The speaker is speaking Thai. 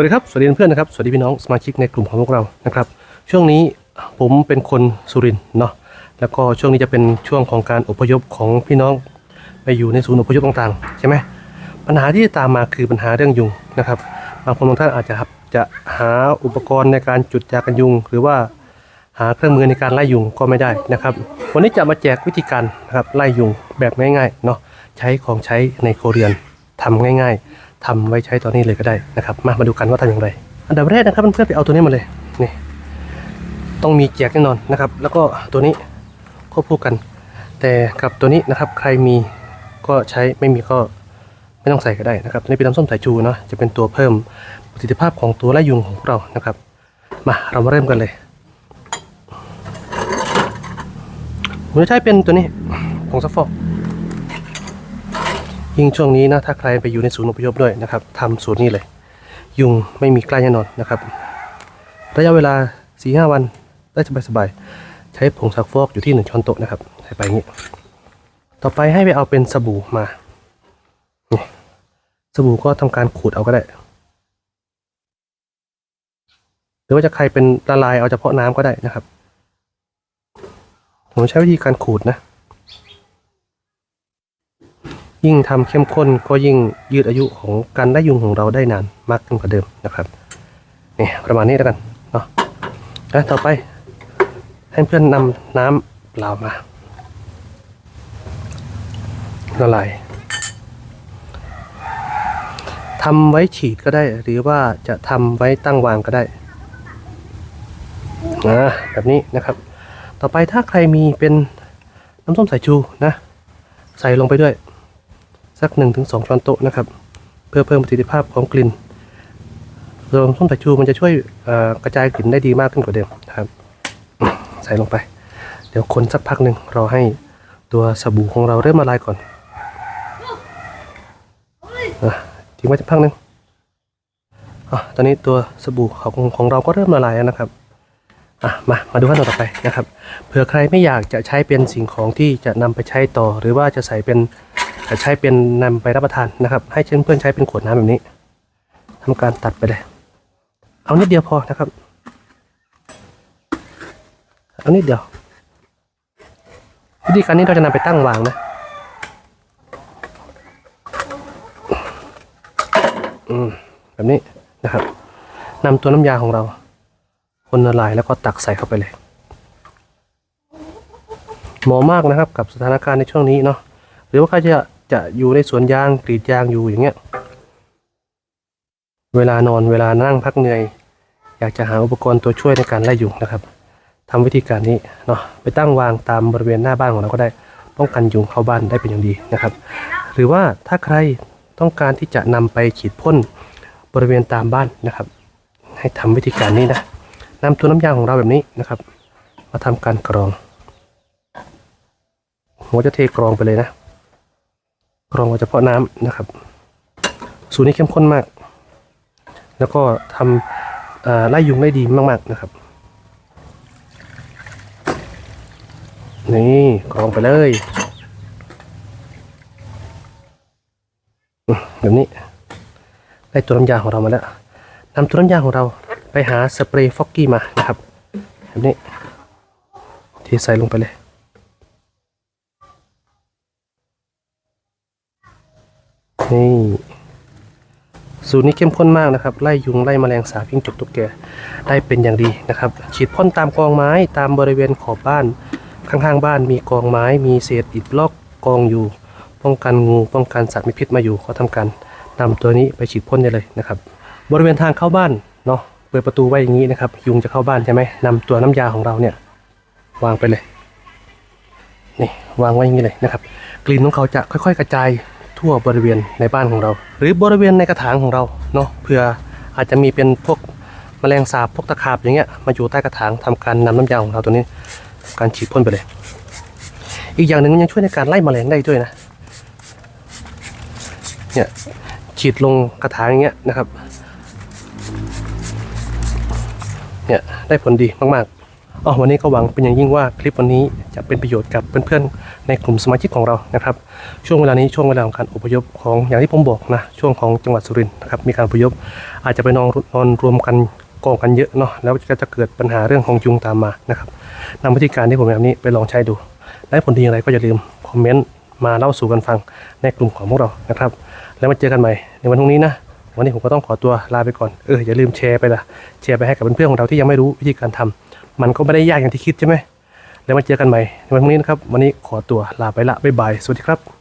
วัสดีครับ สวัสดีเพื่อนๆนะครับ สวัสดีพี่น้องสมาชิกในกลุ่มของพวกเรานะครับ ช่วงนี้ผมเป็นคนสุรินทร์เนาะ แล้วก็ช่วงนี้จะเป็นช่วงของการอพยพของพี่น้องไปอยู่ในศูนย์อพยพต่างๆ ใช่ไหมปัญหาที่ตามมาคือปัญหาเรื่องยุงนะครับ บางคนบางท่านอาจจะครับจะหาอุปกรณ์ในการจุดยากันยุง หรือว่าหาเครื่องมือในการไล่ยุงก็ไม่ได้นะครับ วันนี้จะมาแจกวิธีการนะครับไล่ยุงแบบง่ายๆเนาะ ใช้ของใช้ในครเรือนทำง่าย ๆ ทำไว้ใช้ตอนนี้เลยก็ได้นะครับ มามาดูกันว่าทำอย่างไร อันดับแรกนะครับเพื่อนๆไปเอาตัวนี้มาเลยนี่ต้องมีแจกแน่นอนนะครับ แล้วก็ตัวนี้ควบคู่กัน แต่กับตัวนี้นะครับใครมีก็ใช้ไม่มีก็ไม่ต้องใส่ก็ได้นะครับนี้เป็นน้ำส้มสายชูเนาะจะเป็นตัวเพิ่มประสิทธิภาพของตัวไล่ยุงของเรานะครับ มาเรามาเริ่มกันเลยผมจะใช้เป็นตัวนี้ผงซักฟอก ยิ่งช่วงนี้นะถ้าใครไปอยู่ในศูนย์อพยพด้วยนะครับทำสูตรนี้เลย ยุงไม่มีใกล้แน่นอนนะครับ ระยะเวลา4ีหวันได้สบายๆใช้ผงซักฟอกอยู่ที่1ช้อนโต๊ะนะครับใส่ไปอย่างนี้ ต่อไปให้ไปเอาเป็นสบู่มานี่สบู่ก็ทำการขูดเอาก็ได้ หรือว่าจะใครเป็นละลายเอาเฉพาะน้ำก็ได้นะครับ ผมใช้วิธีการขูดนะ ยิ่งทำเข้มข้นก็ยิ่งยืดอายุของการได้ยุงของเราได้นานมากขึ้นกว่าเดิมนะครับนี่ประมาณนี้แล้วกันเนาะแล้วต่อไปให้เพื่อนนำน้ำเปล่ามาละลายทำไว้ฉีดก็ได้ หรือว่าจะทำไว้ตั้งวางก็ได้นะแบบนี้นะครับ ต่อไปถ้าใครมีเป็นน้ำส้มสายชูนะ ใส่ลงไปด้วย สัก 1-2 ช้อนโต๊ะนะครับ เพื่อเพิ่มประสิทธิภาพของกลิ่นรวมส้มสายชูมันจะช่วยกระจายกลิ่นได้ดีมากขึ้นกว่าเดิมครับ ใส่ลงไป เดี๋ยวคนสักพักหนึ่งรอให้ตัวสบู่ของเราเริ่มละลายก่อนอทิ้งไว้สักพักหนึ่งอตอนนี้ตัวสบู่ของของเราก็เริ่มละลายแล้วนะครับอะมา มาดูขั้นตอนต่อไปนะครับ เผื่อใครไม่อยากจะใช้เป็นสิ่งของที่จะนำไปใช้ต่อ หรือว่าจะใส่เป็น ใช้เป็นนำไปรับประทานนะครับ ให้เพื่อนๆใช้เป็นขวดน้ำแบบนี้ทำการตัดไปเลย เอานิดเดียวพอนะครับ เอานิดเดียว วิธีการนี้เราจะนำไปตั้งวางนะอืมแบบนี้นะครับนำตัวน้ำยาของเราคนละลายแล้วก็ตักใส่เข้าไปเลยเหมาะมากนะครับกับสถานการณ์ในช่วงนี้เนาะ หรือว่าใครจะจะอยู่ในสวนยางกรีดยางอยู่อย่างเงี้ย เวลานอนเวลานั่งพักเหนื่อย อยากจะหาอุปกรณ์ตัวช่วยในการไล่ยุงนะครับทำวิธีการนี้เนาะไปตั้งวางตามบริเวณหน้าบ้านของเราก็ได้ป้องกันยุงเข้าบ้านได้เป็นอย่างดีนะครับ หรือว่าถ้าใครต้องการที่จะนำไปฉีดพ่นบริเวณตามบ้านนะครับ ให้ทำวิธีการนี้นะนำตัวน้ำยางของเราแบบนี้นะครับ มาทำการกรองผมก็จะเทกรองไปเลยนะ กรองเอาเฉพาะน้ำนะครับ สูตรนี้เข้มข้นมาก แล้วก็ทำอ่าไล่ยุงได้ดีมากๆนะครับ นี่กรองไปเลยแบบนี้ได้ตัวน้ำยาของเรามาแล้วนำตัวน้ำยาของเราไปหาสเปรย์ฟอกกี้มานะครับแบบนี้เทใส่ลงไปเลย นี่สูตรนี้เข้มข้นมากนะครับ ไล่ยุงไล่แมลงสาบยิ่งจกตุกแกได้เป็นอย่างดีนะครับ ฉีดพ่นตามกองไม้ตามบริเวณขอบบ้าน ข้างๆบ้านมีกองไม้ มีเศษอิฐบล็อกกองอยู่ ป้องกันงูป้องกันสัตว์มีพิษมาอยู่เขาทำการนำตัวนี้ไปฉีดพ่นได้เลยนะครับ บริเวณทางเข้าบ้านเนาะเปิดประตูไว้อย่างนี้นะครับ ยุงจะเข้าบ้านใช่ไหมนำตัวน้ำยาของเราเนี่ยวางไปเลยนี่วางไว้อย่างนี้เลยนะครับ กลิ่นของเขาจะค่อย ๆ กระจาย ทั่วบริเวณในบ้านของเรา หรือบริเวณในกระถางของเราเนาะเผื่ออาจจะมีเป็นพวกแมลงสาบพวกตะขาบอย่างเงี้ยมาอยู่ใต้กระถางทำการนำน้ำยาของเราตัวนี้ การฉีดพ่นไปเลย อีกอย่างหนึ่งมันยังช่วยในการไล่แมลงได้ด้วยนะเนี่ยฉีดลงกระถางอย่างเงี้ยนะครับเนี่ยได้ผลดีมาก อ๋อวันนี้ก็หวังเป็นอย่างยิ่งว่าคลิปวันนี้จะเป็นประโยชน์กับเพื่อนๆ ในกลุ่มสมาชิกของเรานะครับ ช่วงเวลานี้ช่วงเวลาของการอพยพของอย่างที่ผมบอกนะช่วงของจังหวัดสุรินทร์นะครับมีการอพยพ อาจจะไปนอนนอนรวมกันกองกันเยอะเนาะแล้วก็จะเกิดปัญหาเรื่องของยุงตามมานะครับนำวิธีการที่ผมแบบนี้ไปลองใช้ดูได้ผลดีอย่างไรก็อย่าลืมคอมเมนต์มาเล่าสู่กันฟังในกลุ่มของพวกเรานะครับ แล้วมาเจอกันใหม่ในวันพรุ่งนี้นะวันนี้ผมก็ต้องขอตัวลาไปก่อนเอออย่าลืมแชร์ไปละแชร์ไปให้กับเพื่อนๆของเราที่ยังไม่รู้วิธีการทำ มันก็ไม่ได้ยากอย่างที่คิดใช่ไหมแล้วมาเจอกันใหม่ในวันพรุ่งนี้นะครับ วันนี้ขอตัวลาไปละบ๊ายบาย สวัสดีครับ